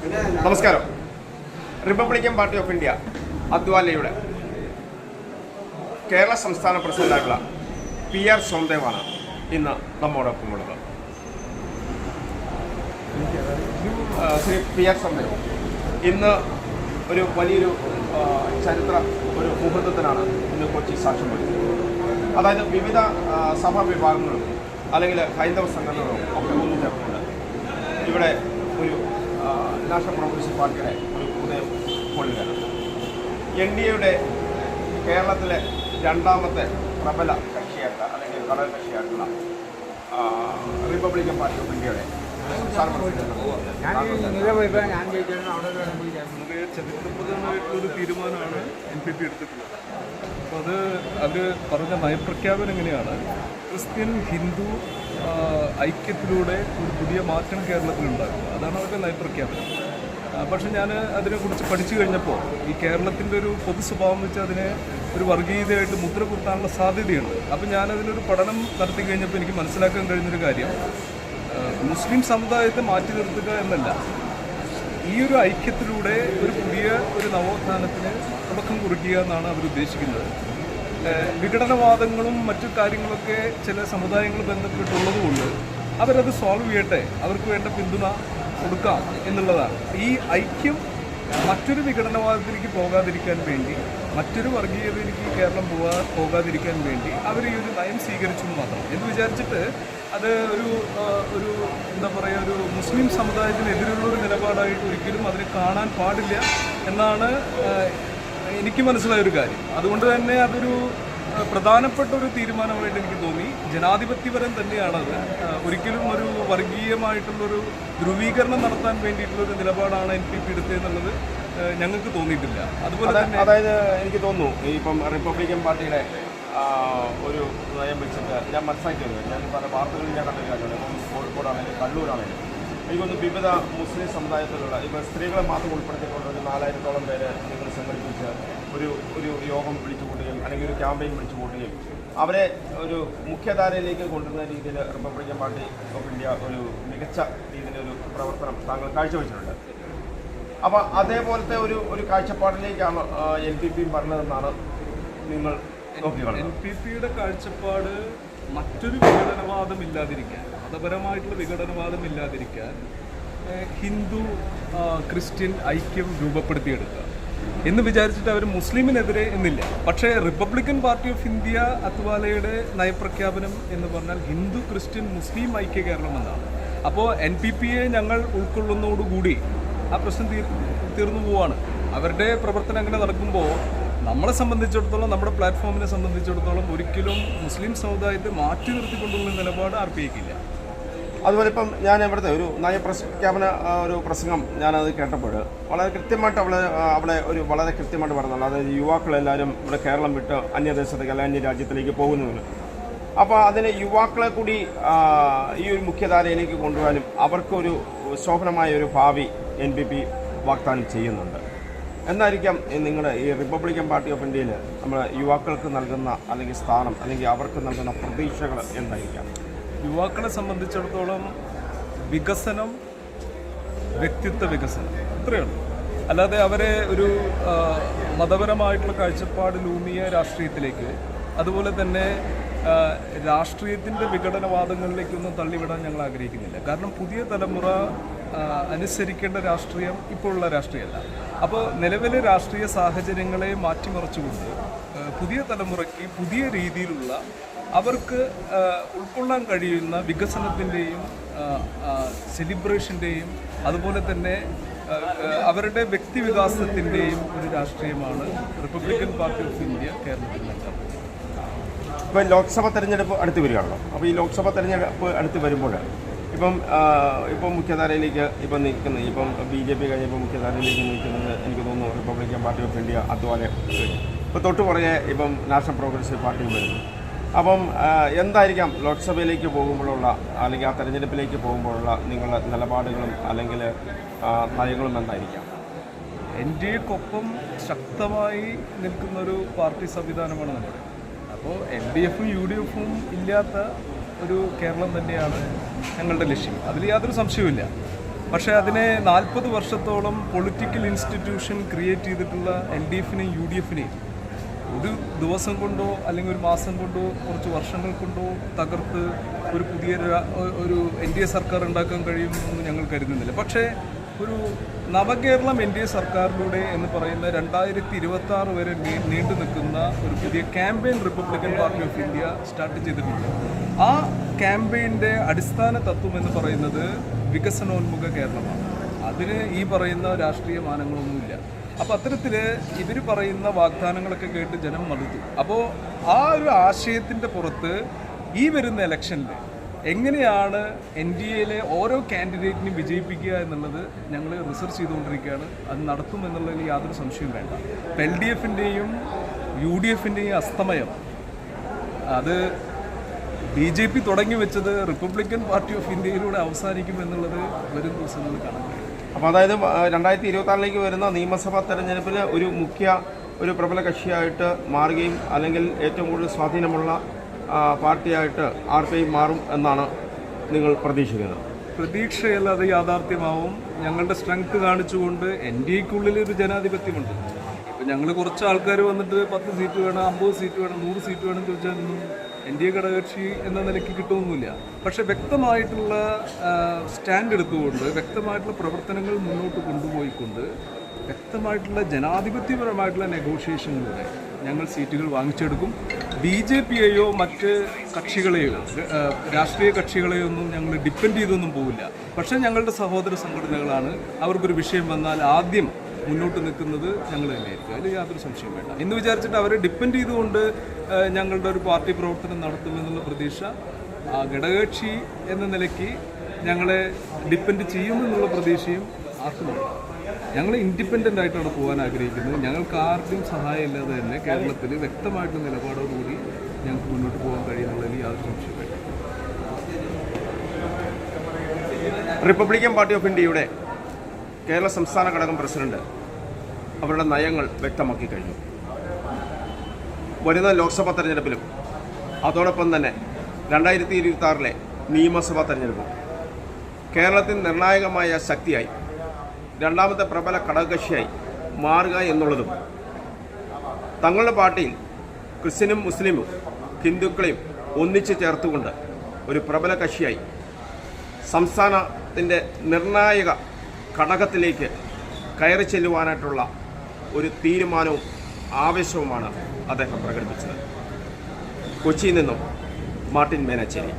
നമസ്കാരം. Republican party of India അദ്വാലയുടെ കേരള സംസ്ഥാന പ്രസിഡന്റായിട്ടുള്ള പി ആർ സോംദേവാണ് ഇന്ന് നമ്മോടൊപ്പം ഉള്ളത്. ശ്രീ പി ആർ സോംദേവ് ഇന്ന് ഒരു വലിയൊരു ചരിത്ര ഒരു മുഹൂർത്തത്തിനാണ് ഇന്ന് കൊച്ചി സാക്ഷ്യം വഹിക്കുന്നത്. അതായത് വിവിധ സഭാ വിഭാഗങ്ങളും അല്ലെങ്കിൽ ഹൈന്ദവ സംഘടനകളും ഒക്കെ ഒന്നു ചേർന്നുകൊണ്ട് ഇവിടെ നാഷണൽ പ്രോഗ്രസീവ് പാർട്ടിയുടെ ഒരു ഉദയം കൊള്ളുകയാണ് എൻ ഡി എയുടെ കേരളത്തിലെ രണ്ടാമത്തെ പ്രബല കക്ഷിയായിട്ട് അല്ലെങ്കിൽ ഘടക കക്ഷിയായിട്ടുള്ള റിപ്പബ്ലിക്കൻ പാർട്ടി ഓഫ് ഇന്ത്യയുടെ ചരിത്രപ്രധാനമായിട്ടുള്ളൊരു തീരുമാനമാണ് എൻ പി പി എടുത്തിട്ടുള്ളത്. അപ്പോൾ അത് അവർ പറഞ്ഞ നയപ്രഖ്യാപനം എങ്ങനെയാണ്? ക്രിസ്ത്യൻ ഹിന്ദു ഐക്യത്തിലൂടെ ഒരു പുതിയ മാറ്റം കേരളത്തിലുണ്ടാകും അതാണ് അവരുടെ നയപ്രഖ്യാപനം. പക്ഷെ ഞാൻ അതിനെക്കുറിച്ച് പഠിച്ചു കഴിഞ്ഞപ്പോൾ ഈ കേരളത്തിന്റെ ഒരു പൊതു സ്വഭാവം വെച്ച് അതിനെ ഒരു വർഗീയതയായിട്ട് മുദ്ര കുത്താനുള്ള സാധ്യതയുണ്ട്. അപ്പം ഞാനതിനൊരു പഠനം നടത്തി കഴിഞ്ഞപ്പോൾ എനിക്ക് മനസ്സിലാക്കാൻ കഴിഞ്ഞൊരു കാര്യം മുസ്ലിം സമുദായത്തെ മാറ്റി നിർത്തുക എന്നല്ല ഈ ഒരു ഐക്യത്തിലൂടെ ഒരു പുതിയ ഒരു നവോത്ഥാനത്തിന് തുടക്കം കുറിക്കുക എന്നാണ് അവർ ഉദ്ദേശിക്കുന്നത്. വിഘടനവാദങ്ങളും മറ്റു കാര്യങ്ങളൊക്കെ ചില സമുദായങ്ങൾ ബന്ധപ്പെട്ടുള്ളതുകൊണ്ട് അവരത് സോൾവ് ചെയ്യട്ടെ അവർക്ക് വേണ്ട പിന്തുണ കൊടുക്കാം എന്നുള്ളതാണ്. ഈ ഐക്യം മറ്റൊരു വിഘടനവാദത്തിലേക്ക് പോകാതിരിക്കാൻ വേണ്ടി മറ്റൊരു വർഗീയതയിലേക്ക് കേരളം പോകാ പോകാതിരിക്കാൻ വേണ്ടി അവർ ഈ ഒരു നയം സ്വീകരിച്ചു മാത്രം. എന്ന് വിചാരിച്ചിട്ട് അത് ഒരു ഒരു എന്താ പറയുക ഒരു മുസ്ലിം സമുദായത്തിനെതിരുള്ള ഒരു നിലപാടായിട്ട് ഒരിക്കലും അതിനെ കാണാൻ പാടില്ല എന്നാണ് എനിക്ക് മനസ്സിലായ ഒരു കാര്യം. അതുകൊണ്ട് തന്നെ അതൊരു പ്രധാനപ്പെട്ട ഒരു തീരുമാനമായിട്ട് എനിക്ക് തോന്നി. ജനാധിപത്യപരം തന്നെയാണത് ഒരിക്കലും ഒരു വർഗീയമായിട്ടുള്ളൊരു ധ്രുവീകരണം നടത്താൻ വേണ്ടിയിട്ടുള്ള ഒരു നിലപാടാണ് എൻ പി പി എടുത്തതെന്നുള്ളത് ഞങ്ങൾക്ക് തോന്നിയിട്ടില്ല. അതുപോലെ തന്നെ അതായത് എനിക്ക് തോന്നുന്നു ഇപ്പം റിപ്പബ്ലിക്കൻ പാർട്ടിയുടെ ഒരു നയം വെച്ചിട്ട് ഞാൻ മനസ്സിലാക്കിയത് ഞാൻ പല വാർത്തകളിൽ ഞാൻ കണ്ടിട്ടില്ല കോഴിക്കോടാണെങ്കിലും കണ്ണൂരാണെങ്കിലും എനിക്കൊന്ന് വിവിധ മുസ്ലിം സമുദായത്തിലുള്ള ഇപ്പോൾ സ്ത്രീകളെ മാത്രം ഉൾപ്പെടുത്തിക്കൊണ്ട് ഒരു നാലായിരത്തോളം പേരെ നിങ്ങൾ സംഘടിപ്പിച്ച് ഒരു ഒരു യോഗം വിളിച്ചു കൂട്ടുകയും അല്ലെങ്കിൽ ഒരു ക്യാമ്പയിൻ വിളിച്ചു കൂട്ടുകയും അവരെ ഒരു മുഖ്യധാരയിലേക്ക് കൊണ്ടുവരുന്ന രീതിയിൽ റിപ്പബ്ലിക്കൻ പാർട്ടി ഓഫ് ഇന്ത്യ ഒരു മികച്ച രീതിയിലൊരു പ്രവർത്തനം താങ്കൾ കാഴ്ചവെച്ചിട്ടുണ്ട്. അപ്പോൾ അതേപോലത്തെ ഒരു ഒരു കാഴ്ചപ്പാടിലേക്കാണ് എൻ പി പി പറഞ്ഞതെന്നാണ് നിങ്ങൾ എൻ നോക്കിക്കാണുന്നത്. പി പിയുടെ കാഴ്ചപ്പാട് മറ്റൊരു വിഘടനവാദം ഇല്ലാതിരിക്കാൻ മതപരമായിട്ടുള്ള വിഘടനവാദം ഇല്ലാതിരിക്കാൻ ഹിന്ദു ക്രിസ്ത്യൻ ഐക്യം രൂപപ്പെടുത്തിയെടുക്കുക എന്ന് വിചാരിച്ചിട്ട് അവർ മുസ്ലിമിനെതിരെ എന്നില്ല. പക്ഷേ റിപ്പബ്ലിക്കൻ പാർട്ടി ഓഫ് ഇന്ത്യ അത്വാലയുടെ നയപ്രഖ്യാപനം എന്ന് പറഞ്ഞാൽ ഹിന്ദു ക്രിസ്ത്യൻ മുസ്ലിം ഐക്യ കേരളം എന്നാണ്. അപ്പോൾ എൻ പി പിയെ ഞങ്ങൾ ഉൾക്കൊള്ളുന്നതോടുകൂടി ആ പ്രശ്നം തീർ തീർന്നു പോവാണ്. അവരുടെ പ്രവർത്തനം അങ്ങനെ നടക്കുമ്പോൾ നമ്മളെ സംബന്ധിച്ചിടത്തോളം നമ്മുടെ പ്ലാറ്റ്ഫോമിനെ സംബന്ധിച്ചിടത്തോളം ഒരിക്കലും മുസ്ലിം സമുദായത്തെ മാറ്റി നിർത്തിക്കൊണ്ടുള്ള നിലപാട് ഐക്കില്ല അതുപോലെ ഇപ്പം ഞാൻ ഇവിടുത്തെ ഒരു നയപ്രഖ്യാപന ഒരു പ്രസംഗം ഞാനത് കേട്ടപ്പോൾ വളരെ കൃത്യമായിട്ട് അവളെ അവളെ ഒരു വളരെ കൃത്യമായിട്ട് പറഞ്ഞുള്ളൂ അതായത് യുവാക്കളെല്ലാവരും ഇവിടെ കേരളം വിട്ട് അന്യദേശത്തേക്ക് അല്ലെങ്കിൽ അന്യ രാജ്യത്തിലേക്ക് പോകുന്നതിന് അപ്പോൾ അതിന് യുവാക്കളെ കൂടി ഈ ഒരു മുഖ്യധാരയിലേക്ക് കൊണ്ടുവരാനും അവർക്കൊരു ശോഭനമായ ഒരു ഭാവി എൻ പി പി വാഗ്ദാനം ചെയ്യുന്നുണ്ട്. എന്നായിരിക്കാം നിങ്ങളുടെ ഈ റിപ്പബ്ലിക്കൻ പാർട്ടി ഓഫ് ഇന്ത്യയിൽ നമ്മൾ യുവാക്കൾക്ക് നൽകുന്ന അല്ലെങ്കിൽ സ്ഥാനം അല്ലെങ്കിൽ അവർക്ക് നൽകുന്ന പ്രതീക്ഷകൾ എന്തായിരിക്കാം? യുവാക്കളെ സംബന്ധിച്ചിടത്തോളം വികസനം വ്യക്തിത്വ വികസനം ഇത്രയുള്ളൂ. അല്ലാതെ അവരെ ഒരു മതപരമായിട്ടുള്ള മതപരമായിട്ടുള്ള ലൂമിയ രാഷ്ട്രീയത്തിലേക്ക് അതുപോലെ തന്നെ രാഷ്ട്രീയത്തിന്റെ വിഘടനവാദങ്ങളിലേക്കൊന്നും തള്ളിവിടാൻ ഞങ്ങൾ ആഗ്രഹിക്കുന്നില്ല. കാരണം പുതിയ തലമുറ അനുസരിക്കേണ്ട രാഷ്ട്രീയം ഇപ്പോഴുള്ള രാഷ്ട്രീയമല്ല. അപ്പോൾ നിലവിലെ രാഷ്ട്രീയ സാഹചര്യങ്ങളെ മാറ്റിമറിച്ചുകൊണ്ട് പുതിയ തലമുറയ്ക്ക് പുതിയ രീതിയിലുള്ള അവർക്ക് ഉൾക്കൊള്ളാൻ കഴിയുന്ന വികസനത്തിന്റെയും സെലിബ്രേഷന്റെയും അതുപോലെ തന്നെ അവരുടെ വ്യക്തിവികാസത്തിന്റെയും ഒരു രാഷ്ട്രീയമാണ് റിപ്പബ്ലിക്കൻ പാർട്ടി ഓഫ് ഇന്ത്യ കേരളത്തിൽ നടക്കുന്നത് പോകുന്നത് ഇപ്പം ലോക്സഭ തെരഞ്ഞെടുപ്പ് അടുത്ത് വരികയാണല്ലോ. അപ്പോൾ ഈ ലോക്സഭ തെരഞ്ഞെടുപ്പ് അടുത്ത് വരുമ്പോൾ ഇപ്പം ഇപ്പം മുഖ്യധാരയിലേക്ക് ഇപ്പം നിൽക്കുന്ന ഇപ്പം ബി ജെ പി കഴിഞ്ഞപ്പോൾ മുഖ്യധാരയിലേക്ക് നിൽക്കുന്നത് എനിക്ക് തോന്നുന്നു റിപ്പബ്ലിക്കൻ പാർട്ടി ഓഫ് ഇന്ത്യ അതുപോലെ ഇപ്പോൾ തൊട്ട് പുറകെ ഇപ്പം നാഷണൽ പ്രോഗ്രസീവ് പാർട്ടിയും വരുന്നു അപ്പം എന്തായിരിക്കാം ലോക്സഭയിലേക്ക് പോകുമ്പോഴുള്ള അല്ലെങ്കിൽ ആ തെരഞ്ഞെടുപ്പിലേക്ക് പോകുമ്പോഴുള്ള നിങ്ങളുടെ നിലപാടുകളും അല്ലെങ്കിൽ നയങ്ങളും എന്തായിരിക്കാം? എൻ ഡി എക്കൊപ്പം ശക്തമായി നിൽക്കുന്നൊരു പാർട്ടി സംവിധാനമാണ് നമ്മുടെ. അപ്പോൾ എൽ ഡി എഫും യു ഡി എഫും ഇല്ലാത്ത ഒരു കേരളം തന്നെയാണ് ഞങ്ങളുടെ ലക്ഷ്യം. അതിൽ യാതൊരു സംശയവുമില്ല. പക്ഷേ അതിനെ നാൽപ്പത് വർഷത്തോളം പൊളിറ്റിക്കൽ ഇൻസ്റ്റിറ്റ്യൂഷൻ ക്രിയേറ്റ് ചെയ്തിട്ടുള്ള എൽ ഡി എഫിനെയും യു ഡി എഫിനെയും ഒരു ദിവസം കൊണ്ടോ അല്ലെങ്കിൽ ഒരു മാസം കൊണ്ടോ കുറച്ച് വർഷങ്ങൾ കൊണ്ടോ തകർത്ത് ഒരു പുതിയ ഒരു എൻ ഡി എ സർക്കാർ ഉണ്ടാക്കാൻ കഴിയുമെന്ന് ഞങ്ങൾ കരുതുന്നില്ല. പക്ഷേ ഒരു നവകേരളം എൻ ഡി എ സർക്കാരിലൂടെ എന്ന് പറയുന്ന രണ്ടായിരത്തി ഇരുപത്തി ആറ് വരെ നീണ്ടു നിൽക്കുന്ന ഒരു പുതിയ campaign Republican Party of India start ചെയ്തിട്ടുണ്ട്. ആ ക്യാമ്പയിന്റെ അടിസ്ഥാന തത്വം എന്ന് പറയുന്നത് വികസനോന്മുഖ കേരളമാണ്. അതിന് ഈ പറയുന്ന രാഷ്ട്രീയ മാനങ്ങളൊന്നുമില്ല. അപ്പോൾ അത്തരത്തിൽ ഇവർ പറയുന്ന വാഗ്ദാനങ്ങളൊക്കെ കേട്ട് ജനം മടുത്തു. അപ്പോൾ ആ ഒരു ആശയത്തിന്റെ പുറത്ത് ഈ വരുന്ന ഇലക്ഷനിൽ എങ്ങനെയാണ് എൻ ഡി എയിലെ ഓരോ കാൻഡിഡേറ്റിനെയും വിജയിപ്പിക്കുക എന്നുള്ളത് ഞങ്ങൾ റിസർച്ച് ചെയ്തുകൊണ്ടിരിക്കുകയാണ്. അത് നടത്തും എന്നുള്ളതിൽ യാതൊരു സംശയവും വേണ്ട. എൽ ഡി എഫിന്റെയും യു ഡി എഫിന്റെയും അസ്തമയം. അത് ബി ജെ പി തുടങ്ങി വെച്ചത് റിപ്പബ്ലിക്കൻ പാർട്ടി ഓഫ് ഇന്ത്യയിലൂടെ അവസാനിക്കും എന്നുള്ളത് വരും ദിവസങ്ങളിൽ കാണാൻ കഴിയും. അപ്പോൾ അതായത് രണ്ടായിരത്തി ഇരുപത്താറിലേക്ക് വരുന്ന നിയമസഭാ തെരഞ്ഞെടുപ്പിൽ ഒരു മുഖ്യ ഒരു പ്രബല കക്ഷിയായിട്ട് മാറുകയും അല്ലെങ്കിൽ ഏറ്റവും കൂടുതൽ സ്വാധീനമുള്ള പാർട്ടിയായിട്ട് ആർ പി ഐ മാറും എന്നാണ് നിങ്ങൾ പ്രതീക്ഷിക്കുന്നത്. പ്രതീക്ഷയല്ല അത് യാഥാർത്ഥ്യമാവും. ഞങ്ങളുടെ സ്ട്രെങ്ത് കാണിച്ചുകൊണ്ട് എൻ ഡി എക്കുള്ളിൽ ഒരു ജനാധിപത്യമുണ്ട്. ഇപ്പം ഞങ്ങൾ കുറച്ച് ആൾക്കാർ വന്നിട്ട് പത്ത് സീറ്റ് വേണം അമ്പത് സീറ്റ് വേണം നൂറ് സീറ്റ് വേണം ചോദിച്ചാൽ എൻ ഡി എ ഘടകകക്ഷി എന്ന നിലയ്ക്ക് കിട്ടുമൊന്നുമില്ല പക്ഷെ വ്യക്തമായിട്ടുള്ള സ്റ്റാൻഡ് എടുത്തുകൊണ്ട് വ്യക്തമായിട്ടുള്ള പ്രവർത്തനങ്ങൾ മുന്നോട്ട് കൊണ്ടുപോയിക്കൊണ്ട് വ്യക്തമായിട്ടുള്ള ജനാധിപത്യപരമായിട്ടുള്ള നെഗോഷിയേഷനിലൂടെ ഞങ്ങൾ സീറ്റുകൾ വാങ്ങിച്ചെടുക്കും. ബി ജെ പിയെയോ മറ്റ് കക്ഷികളെയോ രാഷ്ട്രീയ കക്ഷികളെയോ ഒന്നും ഞങ്ങൾ ഡിപ്പെൻഡ് ചെയ്തൊന്നും പോവില്ല. പക്ഷേ ഞങ്ങളുടെ സഹോദര സംഘടനകളാണ്. അവർക്കൊരു വിഷയം വന്നാൽ ആദ്യം മുന്നോട്ട് നിൽക്കുന്നത് ഞങ്ങൾ തന്നെയായിരിക്കും അതിൽ യാതൊരു സംശയം വേണ്ട. എന്ന് വിചാരിച്ചിട്ട് അവരെ ഡിപ്പെൻഡ് ചെയ്തുകൊണ്ട് ഞങ്ങളുടെ ഒരു പാർട്ടി പ്രവർത്തനം നടത്തുമെന്നുള്ള പ്രതീക്ഷ ഘടകകക്ഷി എന്ന നിലയ്ക്ക് ഞങ്ങളെ ഡിപ്പെൻഡ് ചെയ്യുമെന്നുള്ള പ്രതീക്ഷയും ആർക്കുമില്ല. ഞങ്ങൾ ഇൻഡിപെൻഡന്റ് ആയിട്ടാണ് പോകാൻ ആഗ്രഹിക്കുന്നത്. ഞങ്ങൾക്ക് ആർക്കും സഹായം ഇല്ലാതെ തന്നെ കേരളത്തിൽ വ്യക്തമായിട്ടുള്ള നിലപാടോടുകൂടി ഞങ്ങൾക്ക് മുന്നോട്ട് പോകാൻ കഴിയുന്നുള്ളതിൽ യാതൊരു സംശയം റിപ്പബ്ലിക്കൻ പാർട്ടി ഓഫ് ഇന്ത്യയുടെ കേരള സംസ്ഥാന ഘടകം പ്രസിഡന്റ് അവരുടെ നയങ്ങൾ വ്യക്തമാക്കി കഴിഞ്ഞു. വരുന്ന ലോക്സഭാ തെരഞ്ഞെടുപ്പിലും അതോടൊപ്പം തന്നെ രണ്ടായിരത്തി ഇരുപത്തി ആറിലെ നിയമസഭാ തെരഞ്ഞെടുപ്പും കേരളത്തിൽ നിർണായകമായ ശക്തിയായി രണ്ടാമത്തെ പ്രബല ഘടകകക്ഷിയായി മാറുക എന്നുള്ളതും തങ്ങളുടെ പാർട്ടിയിൽ ക്രിസ്ത്യനും മുസ്ലിമും ഹിന്ദുക്കളെയും ഒന്നിച്ചു ചേർത്തുകൊണ്ട് ഒരു പ്രബല കക്ഷിയായി സംസ്ഥാനത്തിന്റെ നിർണായക ഘടകത്തിലേക്ക് കയറി ചെല്ലുവാനായിട്ടുള്ള ഒരു തീരുമാനവും ആവേശവുമാണ് അദ്ദേഹം പ്രകടിപ്പിച്ചത്. കൊച്ചിയിൽ നിന്നും മാർട്ടിൻ മേനച്ചേരി.